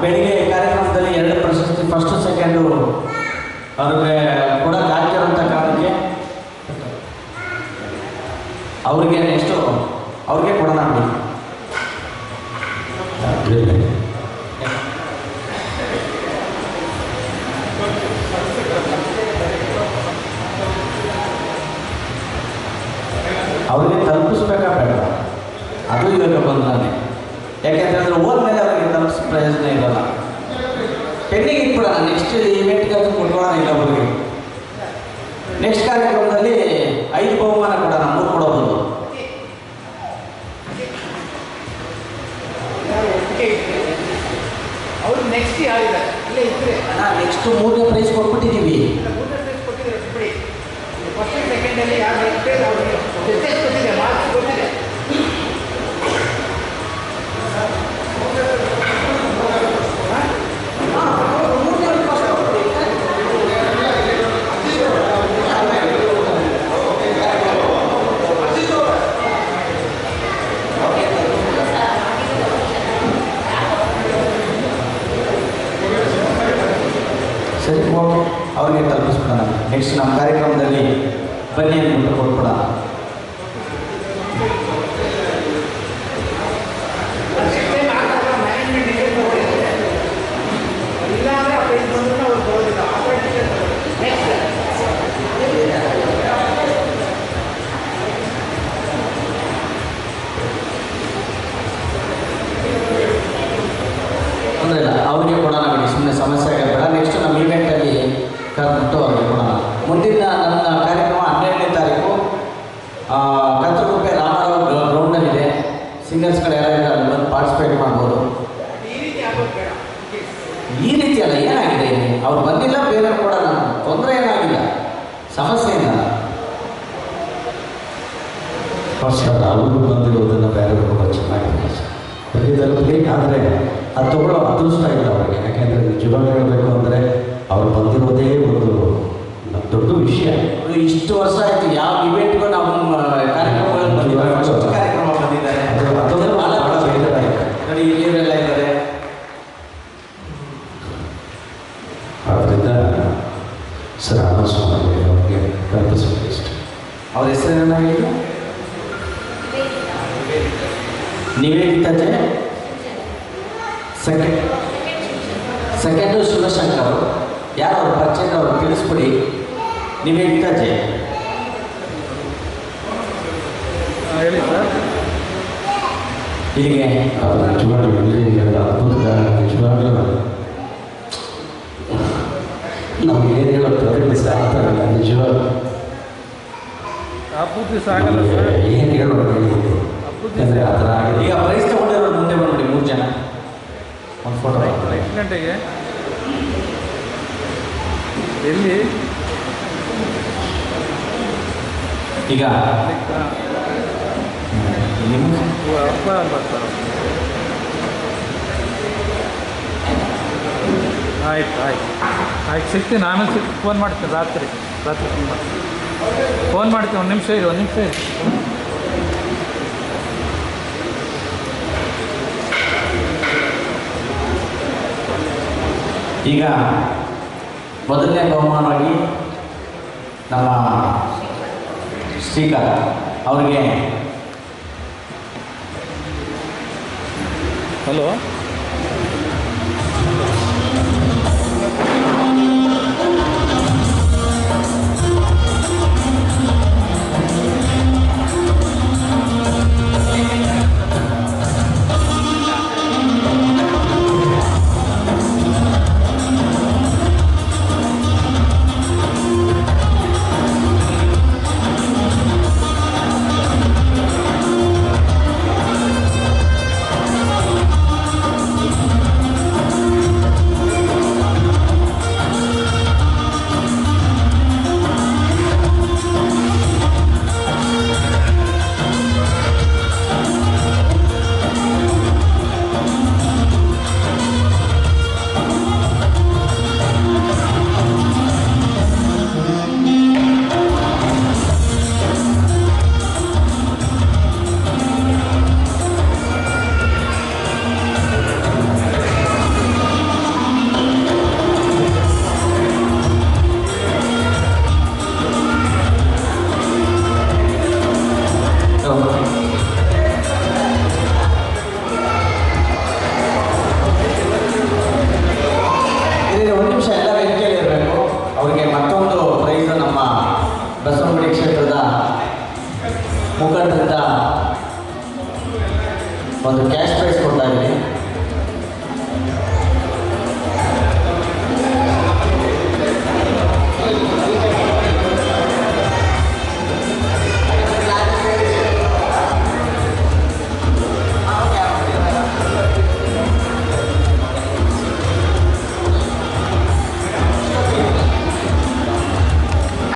ಬೆಳಿಗ್ಗೆ ಕಾರ್ಯಕ್ರಮದಲ್ಲಿ ಎರಡು ಪ್ರಶಸ್ತಿ ಫಸ್ಟು ಸೆಕೆಂಡು ಅವ್ರಿಗೆ ಕೂಡ ದಾಖಲಂತ ಕಾರಣಕ್ಕೆ ಅವ್ರಿಗೆ ಎಷ್ಟು? ಅವ್ರಿಗೆ ಕೊಡೋಣ ಅವ್ರಿಗೆ ತಲುಪಿಸ್ಬೇಕಾಗಲ್ಲ ಅದು ಇವಾಗ ಬಂದ್ರೆ ಯಾಕೆಂತಂದ್ರೆ ಹೋದ್ಮೇಲೆ ಅವರಿಗೆ ತಲುಪಿಸ್ ಪ್ರಯೋಜನ ಇರಲ್ಲ. ಪೆಂಡಿಂಗ್ ಇಟ್ಬಿಡೋಣ ನೆಕ್ಸ್ಟ್ ಇವೆಂಟ್ಗೆ ಅದು ಕೊಟ್ಕೊಳ್ಳೋಣ ಇಲ್ಲ ಅವ್ರಿಗೆ ನೆಕ್ಸ್ಟ್ ಕಾರ್ಯಕ್ರಮದಲ್ಲಿ ಐದು ಬಹುಮಾನ ಕೊಡೋಣ ಮೂರು ಕೊಡಬಹುದು. ಅವ್ರು ನೆಕ್ಸ್ಟ್ ಯಾರಿದ್ದಾರೆ ಇಲ್ಲೇ ಇದ್ರೆ. ನೆಕ್ಸ್ಟ್ ಮೂರನೇ ಪ್ರೈಸ್ ಕೊಟ್ಬಿಟ್ಟಿದ್ದೀವಿ ಮೂರನೇ ಪ್ರೈಸ್ ಕೊಟ್ಟಿದ್ದಾರೆ ಬಿಡಿ ಫಸ್ಟ್ ಸೆಕೆಂಡಲ್ಲಿ ಯಾರು ಇರ್ತೇವೆ ನೆಕ್ಸ್ಟ್ ನಮ್ಮ ಕಾರ್ಯಕ್ರಮದಲ್ಲಿ ಬನ್ನಿ ಅಂದ್ಬಿಟ್ಟು ಕೊಟ್ಬಿಡೋಣ ನೆಕ್ಸ್ಟ್ ಟೈಮ್ ಆದಾಗ ಮ್ಯಾನೇಜ್ಮೆಂಟ್ ಟಿಕೆಟ್ ತಗೊಳ್ಳಿದೆ ಇಲ್ಲ ಅಂದರೆ ಆ ಪ್ರೈಸ್ ಬಂದ್ರು ಅವ್ರು ತಗೊಳ್ಳಿಲ್ಲ ಆ ಕಡೆ ಟಿಕೆಟ್ ತಗೊಳ್ಳಿ ನೆಕ್ಸ್ಟ್ ತೊಂದರೆ ಇಲ್ಲ ಅವ್ರಿಗೆ ಕೊಡೋಣ ಬಿಡಿ ಸುಮ್ಮನೆ ಸಮಸ್ಯೆ ಆಗಬೇಡ ನೆಕ್ಸ್ಟ್ ನಮ್ಮ ಇವೆಂಟಲ್ಲಿ ಕರೆದ್ಬಿಟ್ಟು ಅವ್ರಿಗೆ ಕೊಡೋಣ ಮುಂದಿನ ನನ್ನ ಕಾರ್ಯಕ್ರಮ ಹನ್ನೆರಡನೇ ತಾರೀಕು ಆ, ಕತ್ತಲಗುಪ್ಪೆ ರಾಮರಾವ್ ಗ್ರೌ- ಗ್ರೌಂಡಲ್ಲಿದೆ ಸಿಂಗರ್ಸ್ಗಳು ಯಾರ್ಯಾರು ಅಲ್ಲಿ ಬಂದು ಪಾರ್ಟಿಸಿಪೇಟ್ ಮಾಡ್ಬೋದು ಈ ರೀತಿ ಆಗೋದು ಬೇಡ ಅಲ್ಲ ಏನಾಗಿದೆ? ಅವ್ರು ಬಂದಿಲ್ಲ ಬೇರೆ ಕೊಡೋಣ ತೊಂದರೆ ಏನಾಗಿಲ್ಲ. ಸಮಸ್ಯೆ ಇಲ್ಲ ಸರ್ ಅವರು ಬಂದಿರೋದನ್ನು ಬೇರೆ ತುಂಬ ಚೆನ್ನಾಗಿದೆ. ಸರ್ ಬರೀ ತಲುಪಲಿ ಆದರೆ ಅದು ತಗೊಳ್ಳೋ ಅದೃಷ್ಟ ಇಲ್ಲ ಅವರಿಗೆ. ಯಾಕೆಂದರೆ ನಿಜವಾಗ ಹೇಳಬೇಕು ಅಂದರೆ ಅವ್ರು ಬಂದಿರೋದೇ ಒಂದು ದೊಡ್ಡ ವಿಷಯ. ಇಷ್ಟು ವರ್ಷ ಆಯಿತು ಯಾವ ಇವೆಂಟ್ಗೂ ನಾವು ಕಾರ್ಯಕ್ರಮಗಳಲ್ಲಿ ಅವ್ರ ಹೆಸರೇನಾಗಿತ್ತು Nivedita J? Second second Shivashankar ಯಾರು ಅವ್ರ ಪರಿಚಯ ಅವರು ತಿಳಿಸ್ಬಿಡಿ ನಿವೇದಿತಾ ಜೆ. ಹೇಳಿ ಸರ್. ಇಲ್ಲಿಗೆ ಅವ್ರು ನಿಜವಾಗ್ಲೂ ಅದ್ಭುತ ನಿಜವಾಗ್ಲೂ ನಾವು ಏನು ಹೇಳೋದು ಸಾಕ್ತಾ ಇಲ್ಲ ನಿಜವಾಗ್ಲೂ. ಅಪ್ಪುತ್ತಿ ಸಾಗಲ್ಲ ಸರ್ ಏನು ಯಾಕಂದರೆ ಆ ಥರ ಈಗ ಪ್ರೈಸ್ ತಗೊಂಡಿರೋರು ಮುಂದೆ ಬಂದ್ಬಿಡಿ ಮೂರು ಜನ. ಒಂದು ಫೋಟೋ ಎಷ್ಟು ಗಂಟೆಗೆ. ಎಲ್ಲಿ? ಈಗ. ನಿಮ್ಮ ಅಪ್ಪ ಸರ್ ಆಯ್ತು ಆಯ್ತು. ಆಯ್ತು ಸಿಗ್ತೀನಿ. ಆಮೇಲೆ ಸಿಕ್ ಫೋನ್ ಮಾಡ್ತೀನಿ. ರಾತ್ರಿ ರಾತ್ರಿ ಫೋನ್ ಮಾಡ್ತೀನಿ. ಫೋನ್ ಮಾಡ್ತೀನಿ ಒಂದು ನಿಮಿಷ ಇರಿ ಒಂದು ನಿಮಿಷ ಇರಿ. ಈಗ ಮೊದಲನೇ ಬಹುಮಾನವಾಗಿ ನಮ್ಮ ಸ್ಪೀಕರ್ ಅವರಿಗೆ ಹಲೋ ಮುಖಂಡರಿಂದ ಒಂದು ಕ್ಯಾಶ್ ಪ್ರೈಸ್ ಕೊಡ್ತಾ ಇದ್ದೀನಿ.